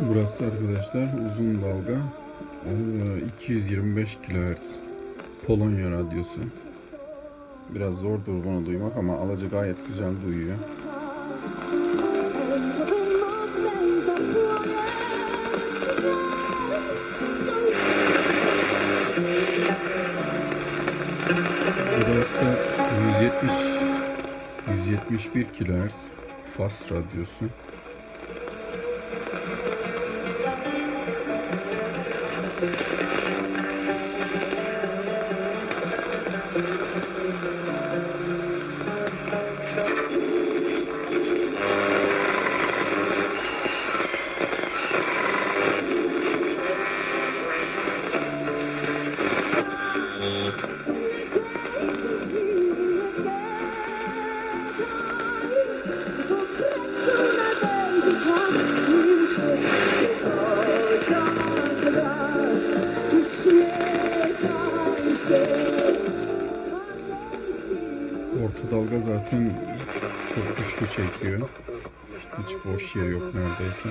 Burası arkadaşlar uzun dalga Ee, 225 kHz Polonya radyosu. Biraz zordur bunu duymak ama alıcı gayet güzel duyuyor. Burası da 170 171 kHz Fas radyosu. Orta dalga zaten çok güçlü çekiyor. Hiç boş yer yok neredeyse.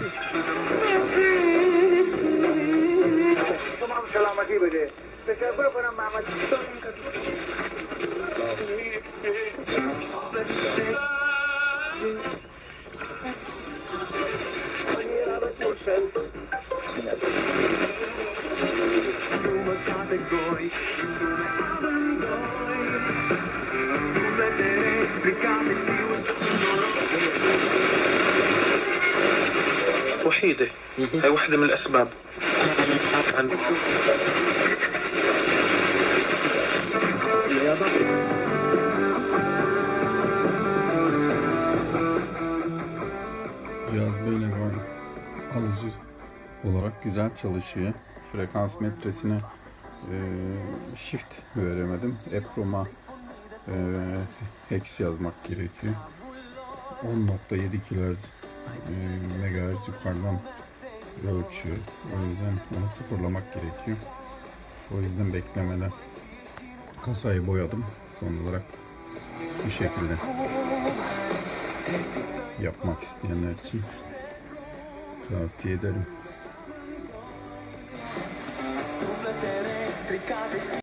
Thank you. بده تشکر کنم محمد وحيدة هي واحدة من الأسباب عن Cihaz böyle gayet alıcı olarak güzel çalışıyor. Frekans metresine e, shift veremedim. EPROM'a e, hex yazmak gerekiyor. 10.7 kHz e, megahertz yukarıdan ölçüyor. O yüzden onu sıfırlamak gerekiyor. O yüzden beklemeden kasayı boyadım. Son olarak bu şekilde yapmak isteyenler için tavsiye ederim.